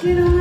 ชื่อ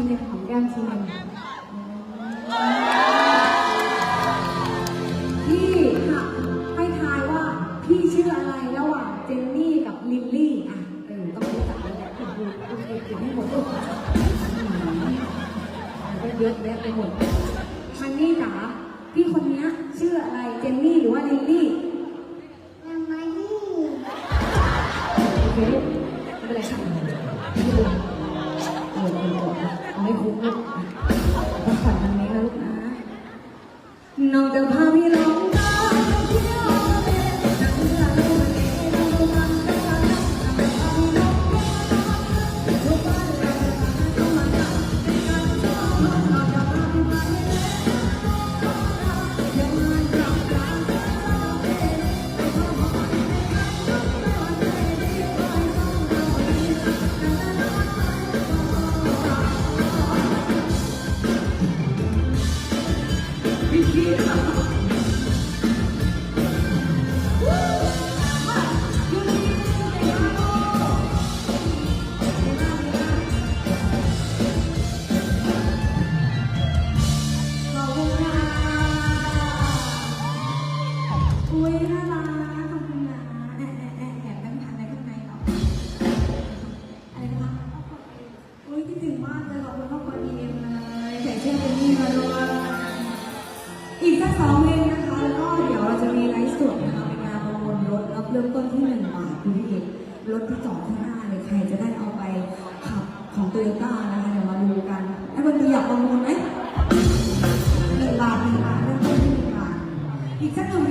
ีหนึ่งหอมแก้มทีหนึ่งพี่ค่ะให้ทายว่าพี่ชื่ออะไรระหว่างเจนนี่กับลิลลี่อะเออต้องรู้จักแล้วแหละคุณคุณเอกให้หมดลูกเยอะแยะไปหมด โตโยต้านะคะเดี๋ยวมาดูกันนักคนตีอยากประมูลไหมหนึ่งบาทหนึ่งบาทเริ่มต้นที่หนึ่งบาทอีกสักหนึ่ง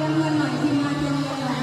Lâm Nguyên mời Kim Hoa Trinh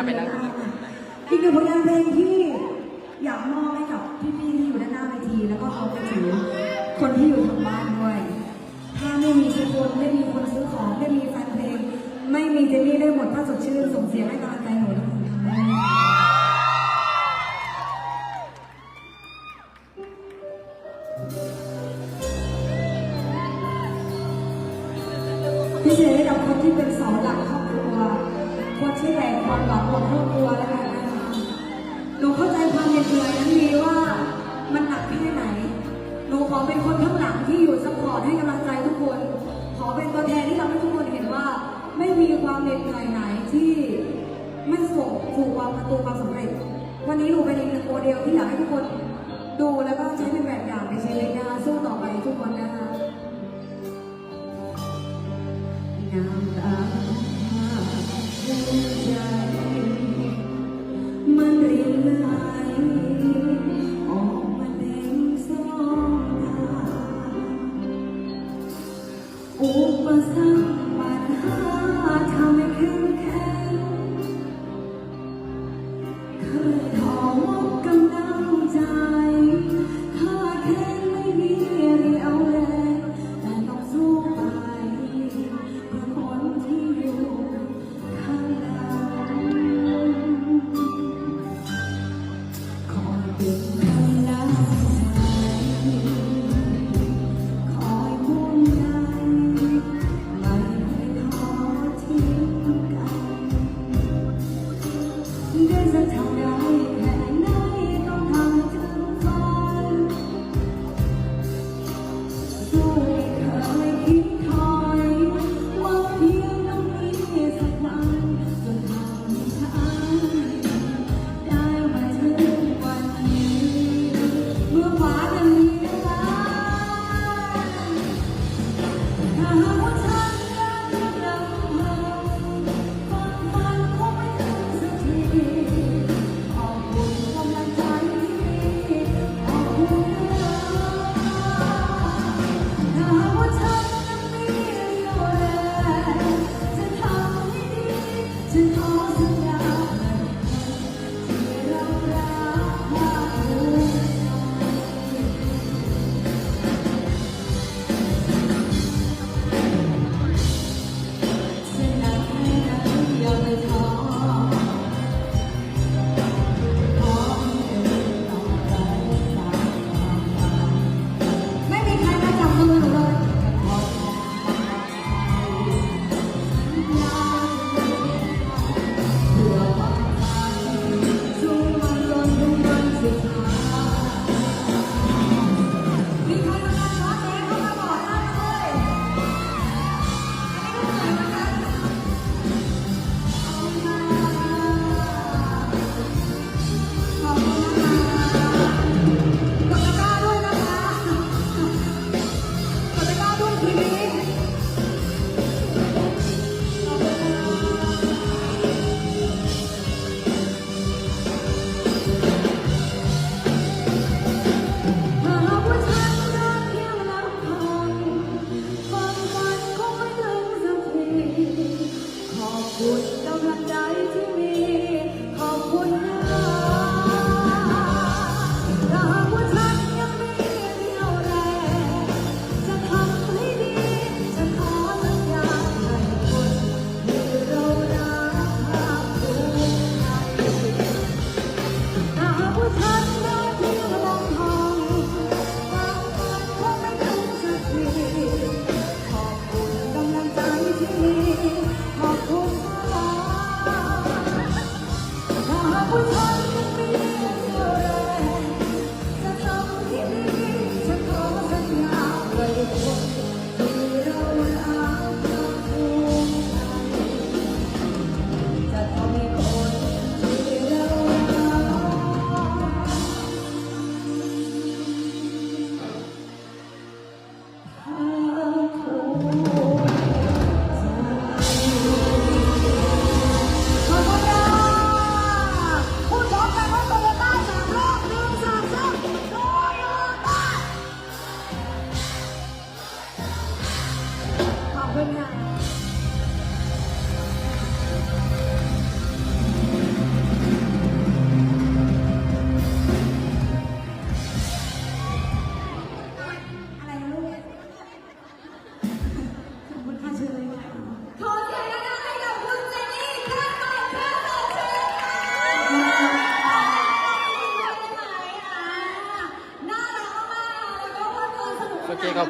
ารถไปนั่งดูได้อนผลงานเพลงที่อยากมอบให้กับพี่ๆที่อยู่ด้านหน้าเวที แล้วก็เอาไปถึงคนที่อยู่ทางบ้านด้วย ถ้าไม่มีทุกคนไม่มีคนซื้อของไม่มีแฟนเพลง ไม่มีเจนนี่ได้หมดถ้าสดชื่นส่งเสียงใรายไหนที่ไม่ส่ผูกความประตูความสำเร็จ วันนี้หนูเป็นอีกหนึ่งโมเดลที่อยากให้ทุกคนดูแล้วก็ใช้เป็นแบบอย่างในชีวิตนะคะสู้ต่อไปทุกคนนะคะงามตา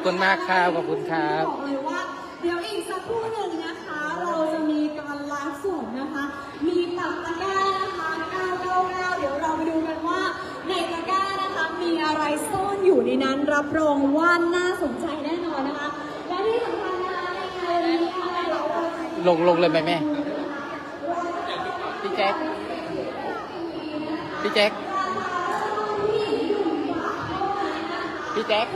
คุณมากครับขอบคุณครับ บอกเลยว่าเดี๋ยวอีกสักครู่หนึ่งนะคะ เราจะมีการไลฟ์สดนะคะ มีตับตะกร้านะคะ999 เดี๋ยวเราไปดูกันว่าในตะกร้านะคะ มีอะไรซ่อนอยู่ในนั้นรับรองว่าน่าสนใจแน่นอนนะคะ และที่สำคัญนะคะในงานนี้นะะเราลงลงเลยไหมแม่พี่แจ๊คพี่แจ๊คพี่แจ็ค